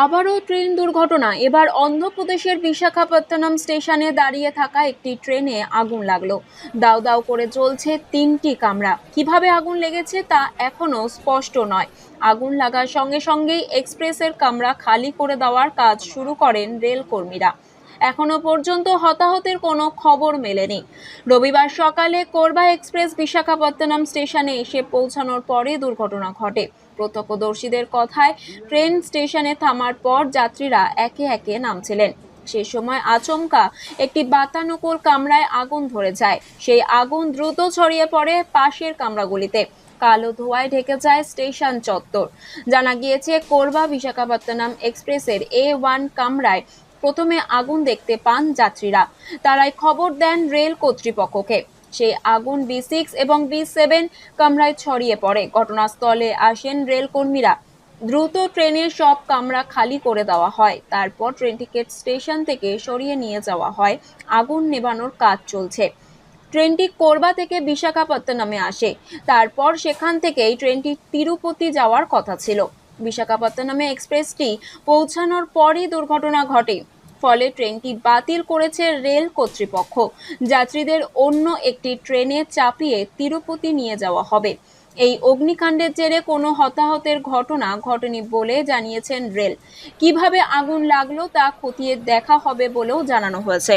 আবারও ট্রেন দুর্ঘটনা। এবার অন্ধ্রপ্রদেশের বিশাখাপত্তনম স্টেশনে দাঁড়িয়ে থাকা একটি ট্রেনে আগুন লাগল। দাও দাও করে চলছে তিনটি কামরা। কীভাবে আগুন লেগেছে তা এখনও স্পষ্ট নয়। আগুন লাগার সঙ্গে সঙ্গেই এক্সপ্রেসের কামরা খালি করে দেওয়ার কাজ শুরু করেন রেল কর্মীরা এখনও পর্যন্ত হতাহতের কোনো খবর মেলেনি। রবিবার সকালে কোরবা এক্সপ্রেস বিশাখাপত্তনম স্টেশনে এসে পৌঁছানোর পরে দুর্ঘটনা ঘটে। প্রত্যক্ষদর্শীদের কথায় ট্রেন স্টেশনে থামার পর যাত্রীরা একে একে নামছিলেন। সে সময় আচমকা একটি বাতানুকূল কামরায় আগুন ধরে যায়। সেই আগুন দ্রুত ছড়িয়ে পড়ে পাশের কামরাগুলিতে। কালো ধোঁয়ায় ঢেকে যায় স্টেশন চত্বর। জানা গিয়েছে, কোরবা বিশাখাপত্তনম এক্সপ্রেসের এ ওয়ান কামরায় প্রথমে আগুন দেখতে পান যাত্রীরা। তারাই খবর দেন রেল কর্তৃপক্ষকে। সেই আগুন বি সিক্স এবং বি সেভেন কামরায় ছড়িয়ে পড়ে। ঘটনাস্থলে আসেন রেল কর্মীরা দ্রুত ট্রেনের সব কামরা খালি করে দেওয়া হয়। তারপর ট্রেনটিকে স্টেশন থেকে সরিয়ে নিয়ে যাওয়া হয়। আগুন নেভানোর কাজ চলছে। ট্রেনটি কোরবা থেকে বিশাখাপত্তনমে আসে। তারপর সেখান থেকেই ট্রেনটি তিরুপতি যাওয়ার কথা ছিল। বিশাখাপত্তনমে এক্সপ্রেসটি পৌঁছানোর পরই দুর্ঘটনা ঘটে। ফলে ট্রেনটি বাতিল করেছে রেল কর্তৃপক্ষ। যাত্রীদের অন্য একটি ট্রেনে চাপিয়ে তিরুপতি নিয়ে যাওয়া হবে। এই অগ্নিকাণ্ডের জেরে কোনো হতাহতের ঘটনা ঘটেনি বলে জানিয়েছেন রেল। কীভাবে আগুন লাগল তা খতিয়ে দেখা হবে বলেও জানানো হয়েছে।